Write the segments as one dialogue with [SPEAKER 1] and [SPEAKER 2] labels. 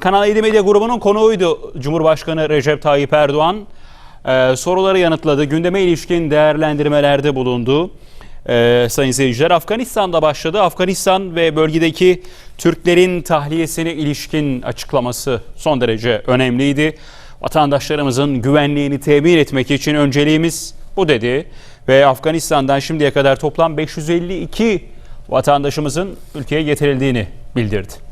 [SPEAKER 1] Kanal 7 Medya grubunun konuğuydu Cumhurbaşkanı Recep Tayyip Erdoğan. Ee, soruları yanıtladı. Gündeme ilişkin değerlendirmelerde bulundu. Ee, sayın seyirciler Afganistan'da başladı. Afganistan ve bölgedeki Türklerin tahliyesine ilişkin açıklaması son derece önemliydi. Vatandaşlarımızın güvenliğini temin etmek için önceliğimiz bu dedi. Ve Afganistan'dan şimdiye kadar toplam 552 vatandaşımızın ülkeye getirildiğini bildirdi.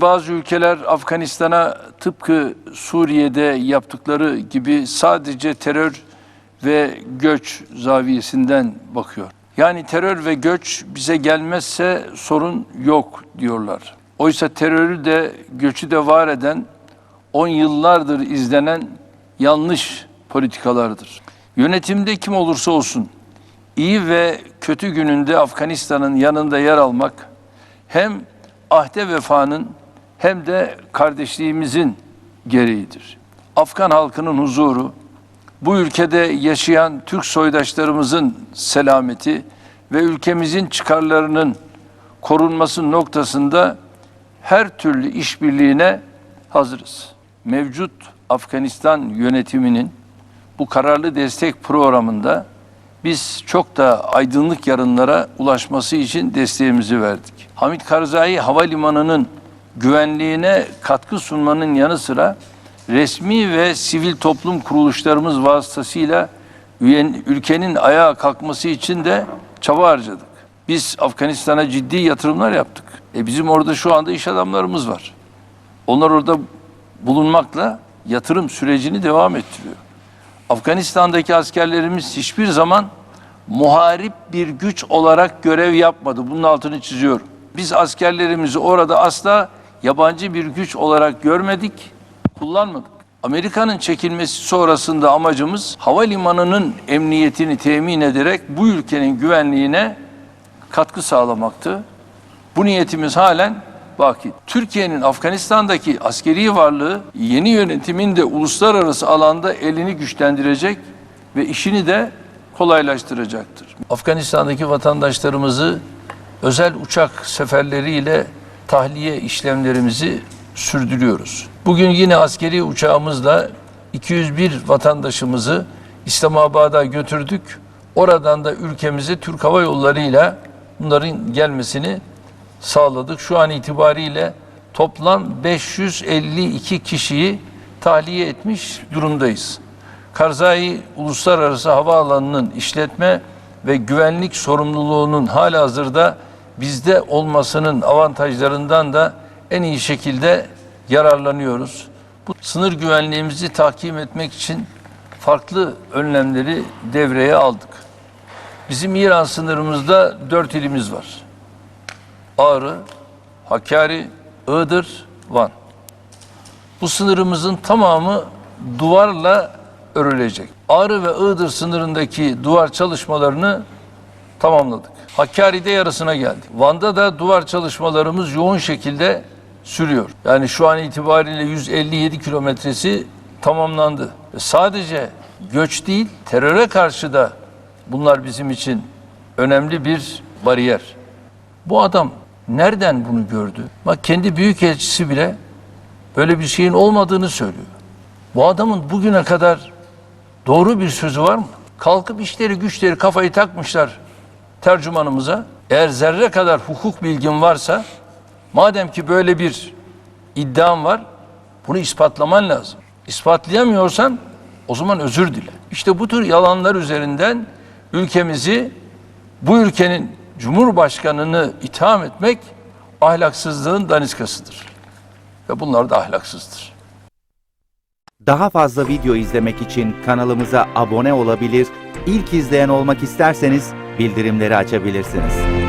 [SPEAKER 2] Bazı ülkeler Afganistan'a tıpkı Suriye'de yaptıkları gibi sadece terör ve göç zaviyesinden bakıyor. Yani terör ve göç bize gelmezse sorun yok diyorlar. Oysa terörü de göçü de var eden, on yıllardır izlenen yanlış politikalardır. Yönetimde kim olursa olsun iyi ve kötü gününde Afganistan'ın yanında yer almak hem ahde vefanın hem de kardeşliğimizin gereğidir. Afgan halkının huzuru, bu ülkede yaşayan Türk soydaşlarımızın selameti ve ülkemizin çıkarlarının korunması noktasında her türlü işbirliğine hazırız. Mevcut Afganistan yönetiminin bu kararlı destek programında biz çok da aydınlık yarınlara ulaşması için desteğimizi verdik. Hamit Karzai Havalimanı'nın güvenliğine katkı sunmanın yanı sıra resmi ve sivil toplum kuruluşlarımız vasıtasıyla ülkenin ayağa kalkması için de çaba harcadık. Biz Afganistan'a ciddi yatırımlar yaptık. E bizim orada şu anda iş adamlarımız var. Onlar orada bulunmakla yatırım sürecini devam ettiriyor. Afganistan'daki askerlerimiz hiçbir zaman muharip bir güç olarak görev yapmadı. Bunun altını çiziyorum. Biz askerlerimizi orada asla yabancı bir güç olarak görmedik, kullanmadık. Amerika'nın çekilmesi sonrasında amacımız havalimanının emniyetini temin ederek bu ülkenin güvenliğine katkı sağlamaktı. Bu niyetimiz halen baki. Türkiye'nin Afganistan'daki askeri varlığı yeni yönetimin de uluslararası alanda elini güçlendirecek ve işini de kolaylaştıracaktır. Afganistan'daki vatandaşlarımızı özel uçak seferleriyle tahliye işlemlerimizi sürdürüyoruz. Bugün yine askeri uçağımızla 201 vatandaşımızı İslamabad'a götürdük. Oradan da ülkemize Türk Hava Yolları ile bunların gelmesini sağladık. Şu an itibariyle toplam 552 kişiyi tahliye etmiş durumdayız. Karzai Uluslararası Havaalanı'nın işletme ve güvenlik sorumluluğunun halihazırda bizde olmasının avantajlarından da en iyi şekilde yararlanıyoruz. Bu sınır güvenliğimizi tahkim etmek için farklı önlemleri devreye aldık. Bizim İran sınırımızda dört ilimiz var. Ağrı, Hakkari, Iğdır, Van. Bu sınırımızın tamamı duvarla örülecek. Ağrı ve Iğdır sınırındaki duvar çalışmalarını tamamladık. Hakkari'de yarısına geldik. Van'da da duvar çalışmalarımız yoğun şekilde sürüyor. Yani şu an itibariyle 157 kilometresi tamamlandı. Ve sadece göç değil, teröre karşı da bunlar bizim için önemli bir bariyer. Bu adam nereden bunu gördü? Bak kendi büyükelçisi bile böyle bir şeyin olmadığını söylüyor. Bu adamın bugüne kadar doğru bir sözü var mı? Kalkıp işleri güçleri kafayı takmışlar tercümanımıza. Eğer zerre kadar hukuk bilgin varsa madem ki böyle bir iddiam var bunu ispatlaman lazım. İspatlayamıyorsan o zaman özür dile. İşte bu tür yalanlar üzerinden ülkemizi bu ülkenin Cumhurbaşkanını itham etmek ahlaksızlığın daniskasıdır. Ve bunlar da ahlaksızdır.
[SPEAKER 3] Daha fazla video izlemek için kanalımıza abone olabilir, ilk izleyen olmak isterseniz bildirimleri açabilirsiniz.